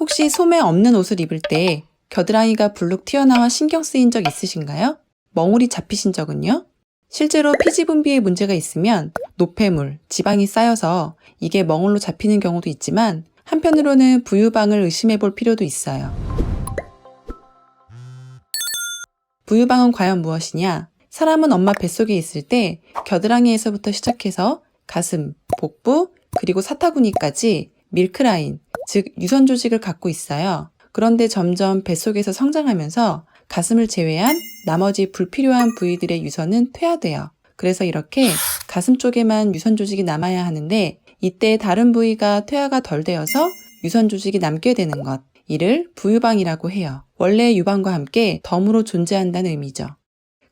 혹시 소매 없는 옷을 입을 때 겨드랑이가 불룩 튀어나와 신경 쓰인 적 있으신가요? 멍울이 잡히신 적은요? 실제로 피지 분비에 문제가 있으면 노폐물, 지방이 쌓여서 이게 멍울로 잡히는 경우도 있지만 한편으로는 부유방을 의심해 볼 필요도 있어요. 부유방은 과연 무엇이냐? 사람은 엄마 뱃속에 있을 때 겨드랑이에서부터 시작해서 가슴, 복부, 그리고 사타구니까지 밀크라인, 즉 유선 조직을 갖고 있어요. 그런데 점점 뱃속에서 성장하면서 가슴을 제외한 나머지 불필요한 부위들의 유선은 퇴화돼요. 그래서 이렇게 가슴 쪽에만 유선 조직이 남아야 하는데 이때 다른 부위가 퇴화가 덜 되어서 유선 조직이 남게 되는 것. 이를 부유방이라고 해요. 원래 유방과 함께 덤으로 존재한다는 의미죠.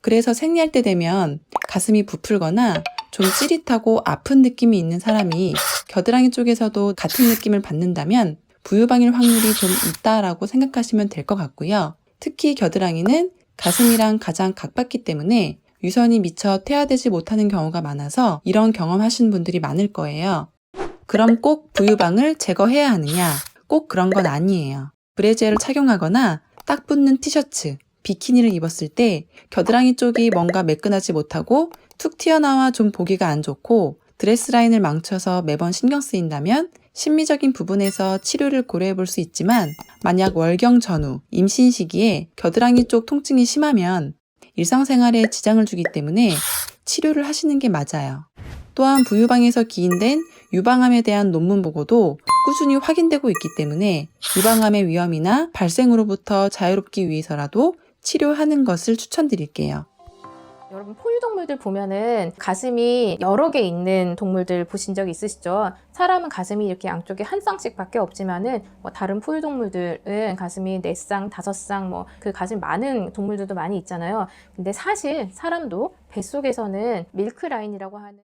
그래서 생리할 때 되면 가슴이 부풀거나 좀 찌릿하고 아픈 느낌이 있는 사람이 겨드랑이 쪽에서도 같은 느낌을 받는다면 부유방일 확률이 좀 있다라고 생각하시면 될 것 같고요. 특히 겨드랑이는 가슴이랑 가장 가깝기 때문에 유선이 미처 퇴화되지 못하는 경우가 많아서 이런 경험하신 분들이 많을 거예요. 그럼 꼭 부유방을 제거해야 하느냐? 꼭 그런 건 아니에요. 브래지어를 착용하거나 딱 붙는 티셔츠, 비키니를 입었을 때 겨드랑이 쪽이 뭔가 매끈하지 못하고 툭 튀어나와 좀 보기가 안 좋고 드레스 라인을 망쳐서 매번 신경 쓰인다면 심미적인 부분에서 치료를 고려해 볼 수 있지만 만약 월경 전후, 임신 시기에 겨드랑이 쪽 통증이 심하면 일상생활에 지장을 주기 때문에 치료를 하시는 게 맞아요. 또한 부유방에서 기인된 유방암에 대한 논문 보고도 꾸준히 확인되고 있기 때문에 유방암의 위험이나 발생으로부터 자유롭기 위해서라도 치료하는 것을 추천드릴게요. 여러분 포유동물들 보면은 가슴이 여러 개 있는 동물들 보신 적 있으시죠? 사람은 가슴이 이렇게 양쪽에 한 쌍씩밖에 없지만은 뭐 다른 포유동물들은 가슴이 네 쌍, 다섯 쌍, 뭐 그 가슴 많은 동물들도 많이 있잖아요. 근데 사실 사람도 뱃속에서는 밀크 라인이라고 하는